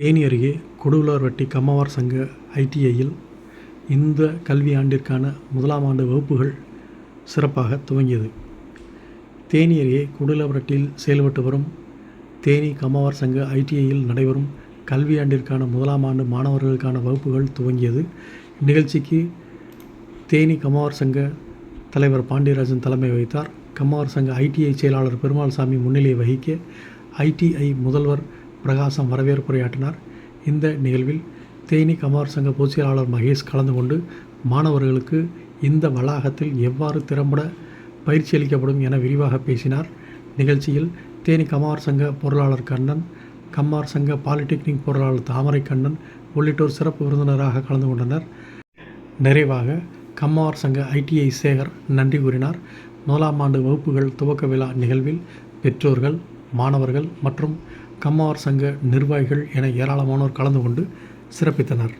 தேனி அருகே கொடுவுலார்பட்டி கம்மவார் சங்க ஐடிஐயில் இந்த கல்வியாண்டிற்கான முதலாம் ஆண்டு வகுப்புகள் சிறப்பாக துவங்கியது. தேனி அருகே கொடுவுலார்பட்டியில் செயல்பட்டு வரும் தேனி கம்மவார் சங்க ஐடிஐயில் நடைபெறும் கல்வியாண்டிற்கான முதலாம் ஆண்டு மாணவர்களுக்கான வகுப்புகள் துவங்கியது. இந்நிகழ்ச்சிக்கு தேனி கம்மவார் சங்க தலைவர் பாண்டியராஜன் தலைமை வகித்தார். கம்மவார் சங்க ஐடிஐ செயலாளர் பெருமாள்சாமி முன்னிலை வகிக்க, ஐடிஐ முதல்வர் பிரகாசம் வரவேற்புரையாற்றினார். இந்த நிகழ்வில் தேனி கமார் சங்க பொதுச்செயலாளர் மகேஷ் கலந்து கொண்டு, மாணவர்களுக்கு இந்த வளாகத்தில் எவ்வாறு திறம்பட பயிற்சி அளிக்கப்படும் என விரிவாக பேசினார். நிகழ்ச்சியில் தேனி கமார் சங்க பொருளாளர் கண்ணன், கம்மார் சங்க பாலிடெக்னிக் பொருளாளர் தாமரை கண்ணன் உள்ளிட்டோர் சிறப்பு விருந்தினராக கலந்து கொண்டனர். நிறைவாக கம்மார் சங்க ஐடிஐ சேகர் நன்றி கூறினார். முதலாம் ஆண்டு வகுப்புகள் துவக்க விழா நிகழ்வில் பெற்றோர்கள், மாணவர்கள் மற்றும் கம்மார் சங்க நிர்வாகிகள் என ஏராளமானோர் கலந்து கொண்டு சிறப்பித்தனர்.